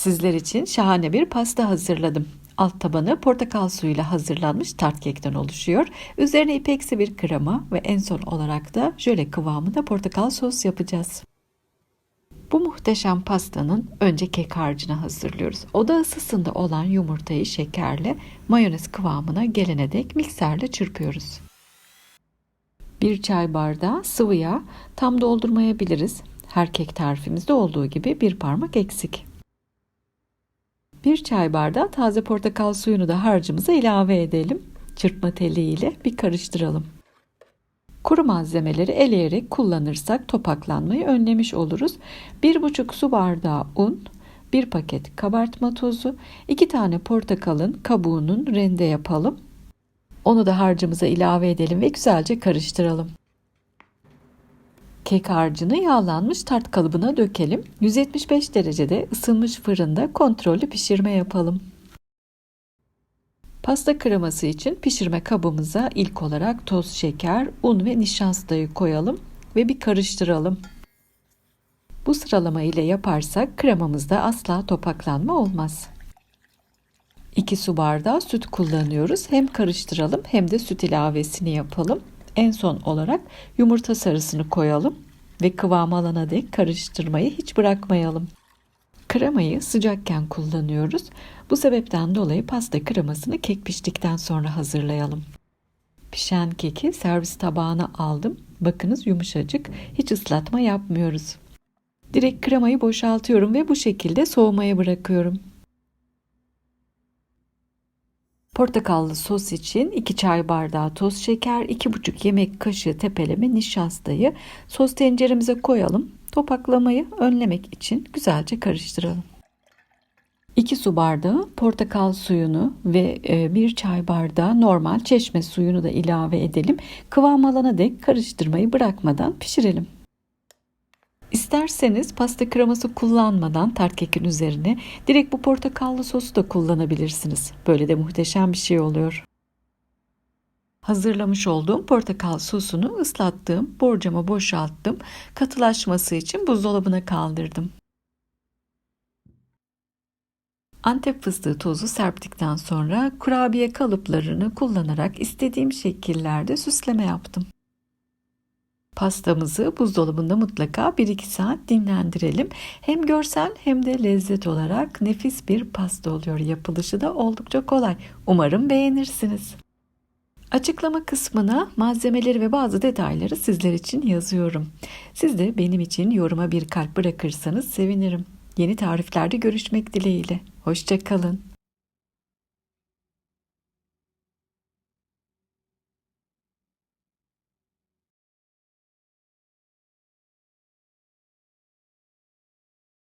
Sizler için şahane bir pasta hazırladım. Alt tabanı portakal suyuyla hazırlanmış tart kekten oluşuyor. Üzerine ipeksi bir krema ve en son olarak da jöle kıvamında portakal sos yapacağız. Bu muhteşem pastanın önce kek harcını hazırlıyoruz. Oda ısısında olan yumurtayı şekerle mayonez kıvamına gelene dek mikserle çırpıyoruz. Bir çay bardağı sıvı yağ tam doldurmayabiliriz. Her kek tarifimizde olduğu gibi bir parmak eksik. Bir çay bardağı taze portakal suyunu da harcımıza ilave edelim. Çırpma teliyle bir karıştıralım. Kuru malzemeleri eleyerek kullanırsak topaklanmayı önlemiş oluruz. 1,5 su bardağı un, 1 paket kabartma tozu, 2 tane portakalın kabuğunun rende yapalım. Onu da harcımıza ilave edelim ve güzelce karıştıralım. Kek harcını yağlanmış tart kalıbına dökelim. 175 derecede ısınmış fırında kontrollü pişirme yapalım. Pasta kreması için pişirme kabımıza ilk olarak toz şeker, un ve nişastayı koyalım ve bir karıştıralım. Bu sıralama ile yaparsak kremamızda asla topaklanma olmaz. 2 su bardağı süt kullanıyoruz. Hem karıştıralım hem de süt ilavesini yapalım. En son olarak yumurta sarısını koyalım ve kıvam alana dek karıştırmayı hiç bırakmayalım. Kremayı sıcakken kullanıyoruz. Bu sebepten dolayı pasta kremasını kek piştikten sonra hazırlayalım. Pişen keki servis tabağına aldım. Bakınız yumuşacık. Hiç ıslatma yapmıyoruz. Direkt kremayı boşaltıyorum ve bu şekilde soğumaya bırakıyorum. Portakallı sos için 2 çay bardağı toz şeker, 2,5 yemek kaşığı tepeleme nişastayı sos tenceremize koyalım. Topaklamayı önlemek için güzelce karıştıralım. 2 su bardağı portakal suyunu ve 1 çay bardağı normal çeşme suyunu da ilave edelim. Kıvam alana dek karıştırmayı bırakmadan pişirelim. İsterseniz pasta kreması kullanmadan tart kekin üzerine direkt bu portakallı sosu da kullanabilirsiniz. Böyle de muhteşem bir şey oluyor. Hazırlamış olduğum portakal sosunu ıslattığım borcama boşalttım. Katılaşması için buzdolabına kaldırdım. Antep fıstığı tozu serptikten sonra kurabiye kalıplarını kullanarak istediğim şekillerde süsleme yaptım. Pastamızı buzdolabında mutlaka 1-2 saat dinlendirelim. Hem görsel hem de lezzet olarak nefis bir pasta oluyor. Yapılışı da oldukça kolay. Umarım beğenirsiniz. Açıklama kısmına malzemeleri ve bazı detayları sizler için yazıyorum. Siz de benim için yoruma bir kalp bırakırsanız sevinirim. Yeni tariflerde görüşmek dileğiyle. Hoşçakalın.